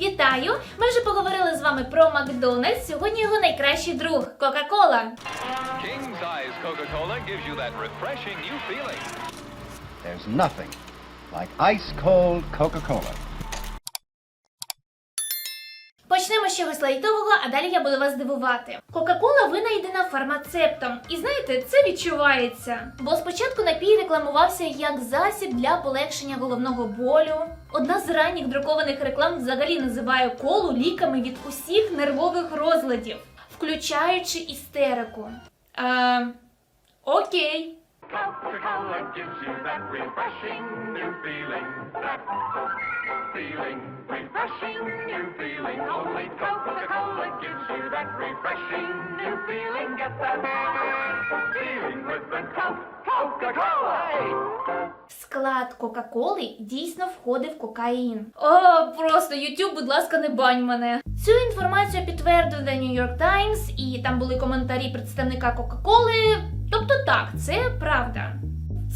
Вітаю! Ми вже поговорили з вами про Макдональдс. Сьогодні його найкращий друг Кока-Кола. King size Coca Cola gives you that refreshing new feeling. There's nothing like ice cold Coca Cola. Почнемо з чогось лайтового, а далі я буду вас дивувати. Кока-кола винайдена фармацептом, і знаєте, це відчувається. Бо спочатку напій рекламувався як засіб для полегшення головного болю. Одна з ранніх друкованих реклам взагалі називає колу ліками від усіх нервових розладів, включаючи істерику. Е, окей. Coca-Cola склад Кока-Коли дійсно входив кокаїн. О, просто YouTube, будь ласка, не бань мене. Цю інформацію підтвердив The New York Times, і там були коментарі представника Кока-Коли. Тобто так, це правда.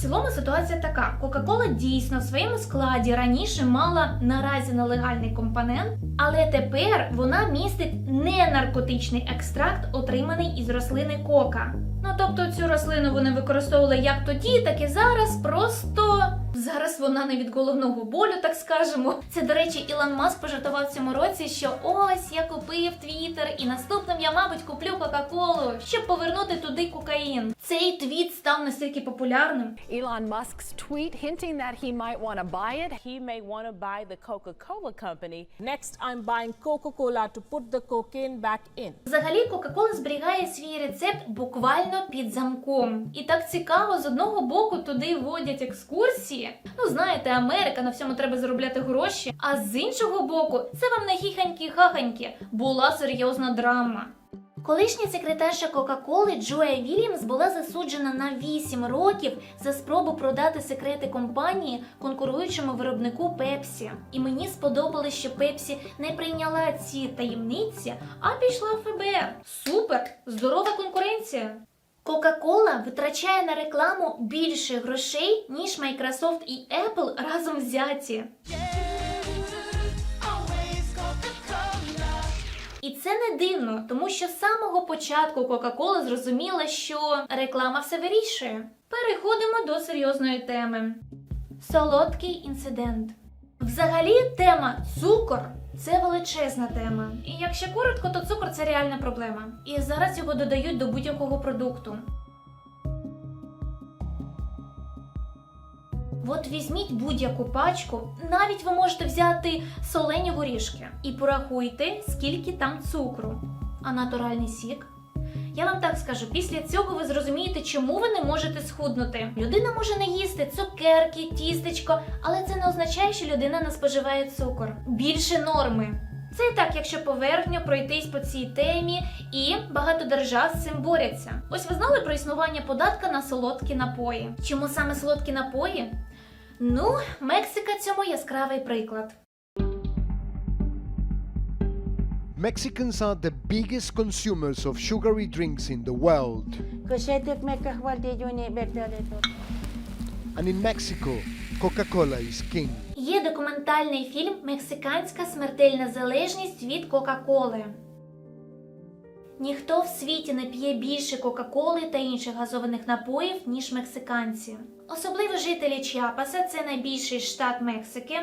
Цілому ситуація така: Кока-Кола дійсно в своєму складі раніше мала наразі нелегальний компонент, але тепер вона містить не наркотичний екстракт, отриманий із рослини кока. Ну тобто цю рослину вони використовували як тоді, так і зараз. Просто зараз вона не від головного болю, так скажемо. Це, до речі, Ілон Маск пожартував цьому році, що ось я купив Твіттер, і наступним я, мабуть, куплю Кока-Колу, щоб повернути туди кокаїн. Цей твіт став настільки популярним, Elon Musk's tweet hinting that he might want to buy it. he may want to buy the Coca Cola Company. Next, I'm buying Coca Cola to put the cocaine back in. Взагалі, Кока-Кола зберігає свій рецепт буквально під замком. І так цікаво, з одного боку туди вводять екскурсії. Ну, знаєте, Америка, на всьому треба заробляти гроші. А з іншого боку, це вам не хіханькі-хаханьки, була серйозна драма. Колишня секретарша Кока-Коли Джоя Вільямс була засуджена на 8 років за спробу продати секрети компанії конкуруючому виробнику Пепсі. І мені сподобалось, що Пепсі не прийняла ці таємниці, а пішла в ФБР. Супер! Здорова конкуренція! Кока-Кола витрачає на рекламу більше грошей, ніж Microsoft і Apple разом взяті. І це не дивно, тому що з самого початку Кока-Кола зрозуміла, що реклама все вирішує. Переходимо до серйозної теми. Солодкий інцидент. Взагалі, тема цукор це величезна тема. І якщо коротко, то цукор це реальна проблема. І зараз його додають до будь-якого продукту. От візьміть будь-яку пачку, навіть ви можете взяти солені горішки і порахуйте, скільки там цукру. А натуральний сік. Я вам так скажу, після цього ви зрозумієте, чому ви не можете схуднути. Людина може не їсти цукерки, тістечко, але це не означає, що людина не споживає цукор. Більше норми. Це так, якщо поверхньо пройтись по цій темі, і багато держав з цим борються. Ось ви знали про існування податка на солодкі напої. Чому саме солодкі напої? Ну, Мексика цьому яскравий приклад. Mexicans are the biggest consumers of sugary drinks in the world. And in Mexico, Coca Cola is king. Є документальний фільм Мексиканська смертельна залежність від Кока-Коли. Ніхто в світі не п'є більше Кока-Коли та інших газованих напоїв, ніж мексиканці. Особливо жителі Чіапаса, це найбільший штат Мексики.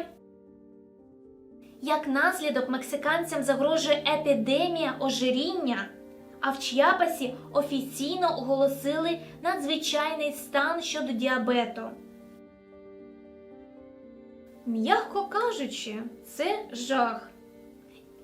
Як наслідок мексиканцям загрожує епідемія ожиріння, а в Чіапасі офіційно оголосили надзвичайний стан щодо діабету. М'яко кажучи, це жах.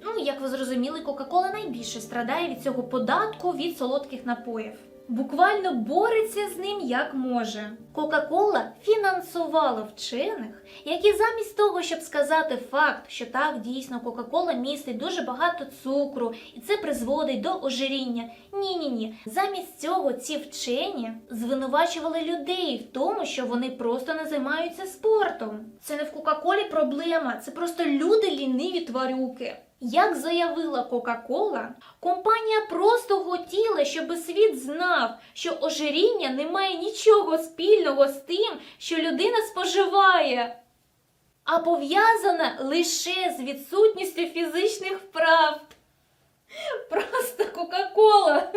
Ну, як ви зрозуміли, Кока-Кола найбільше страдає від цього податку від солодких напоїв. Буквально бореться з ним як може. Кока-Кола фінансувала вчених, які замість того, щоб сказати факт, що так дійсно Кока-Кола містить дуже багато цукру, і це призводить до ожиріння. Ні, ні, ні. Замість цього ці вчені звинувачували людей в тому, що вони просто не займаються спортом. Це не в Кока-Колі проблема, це просто люди ліниві тварюки. Як заявила Кока-Кола, компанія просто хотіла, щоб світ знав, що ожиріння не має нічого спільного з тим, що людина споживає, а пов'язана лише з відсутністю фізичних вправ. Просто Кока-Кола.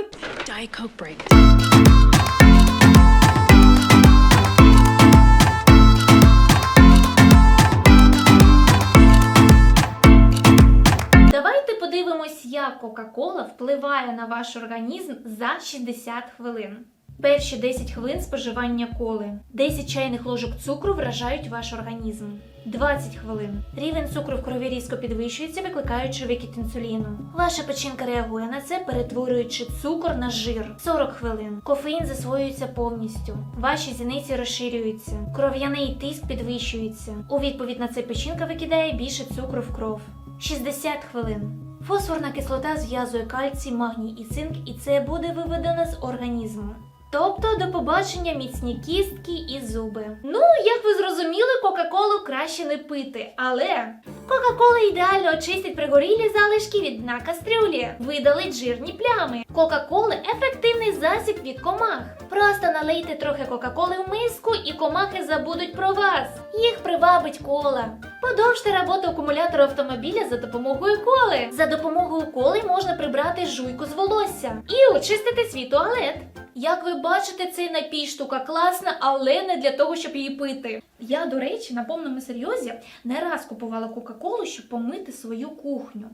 Впливає на ваш організм за 60 хвилин. Перші 10 хвилин споживання коли. 10 чайних ложок цукру вражають ваш організм. 20 хвилин. Рівень цукру в крові різко підвищується, викликаючи викид інсуліну. Ваша печінка реагує на це, перетворюючи цукор на жир. 40 хвилин. Кофеїн засвоюється повністю. Ваші зіниці розширюються. Кров'яний тиск підвищується. У відповідь на це печінка викидає більше цукру в кров. 60 хвилин. Фосфорна кислота зв'язує кальцій, магній і цинк, і це буде виведено з організму. Тобто до побачення міцні кістки і зуби. Ну, як ви зрозуміли, Кока-Колу краще не пити, але Кока-Кола ідеально очистить пригорілі залишки від дна кастрюлі, видалить жирні плями. Кока-Коли ефективний засіб від комах. Просто налийте трохи Кока-Коли в миску і комахи забудуть про вас. Їх привабить кола. Подовжте роботу акумулятора автомобіля за допомогою коли. За допомогою коли можна прибрати жуйку з волосся і очистити свій туалет. Як ви бачите, цей напій штука класна, але не для того, щоб її пити. Я, до речі, на повному серйозі не раз купувала Кока-Колу, щоб помити свою кухню.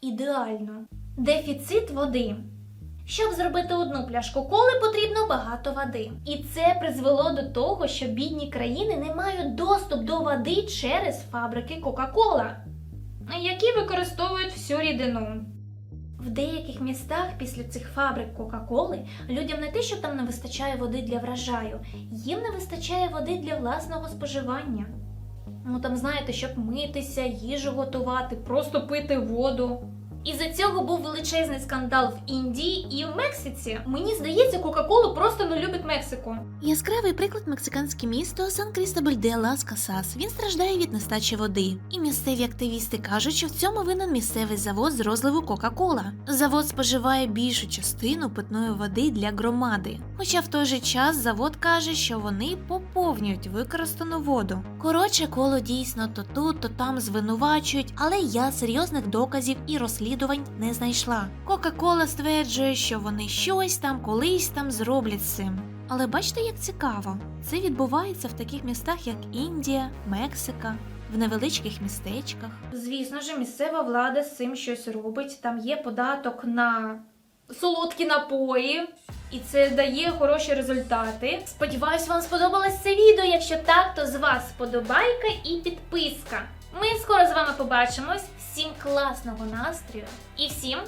Ідеально. Дефіцит води. Щоб зробити одну пляшку коли, потрібно багато води. І це призвело до того, що бідні країни не мають доступ до води через фабрики Кока-Кола, які використовують всю рідину. В деяких містах після цих фабрик Кока-Коли людям не те, що там не вистачає води для врожаю, їм не вистачає води для власного споживання. Ну там знаєте, щоб митися, їжу готувати, просто пити воду. Із-за цього був величезний скандал в Індії і в Мексиці. Мені здається, Кока-Колу просто не любить Мексику. Яскравий приклад мексиканське місто Сан Крістобаль де Лас Касас. Він страждає від нестачі води. І місцеві активісти кажуть, що в цьому винен місцевий завод з розливу Кока-Кола. Завод споживає більшу частину питної води для громади. Хоча в той же час завод каже, що вони поповнюють використану воду. Коротше, коло дійсно то тут, то там звинувачують, але я серйозних доказів і розслідувань не знайшла. Кока-Кола стверджує, що вони щось там колись там зроблять з цим. Але бачите, як цікаво, це відбувається в таких містах, як Індія, Мексика, в невеличких містечках. Звісно ж, місцева влада з цим щось робить. Там є податок на солодкі напої, і це дає хороші результати. Сподіваюсь, вам сподобалось це відео. Якщо так, то з вас сподобайка і підписка. Ми скоро з вами побачимось. Всім класного настрою і всім!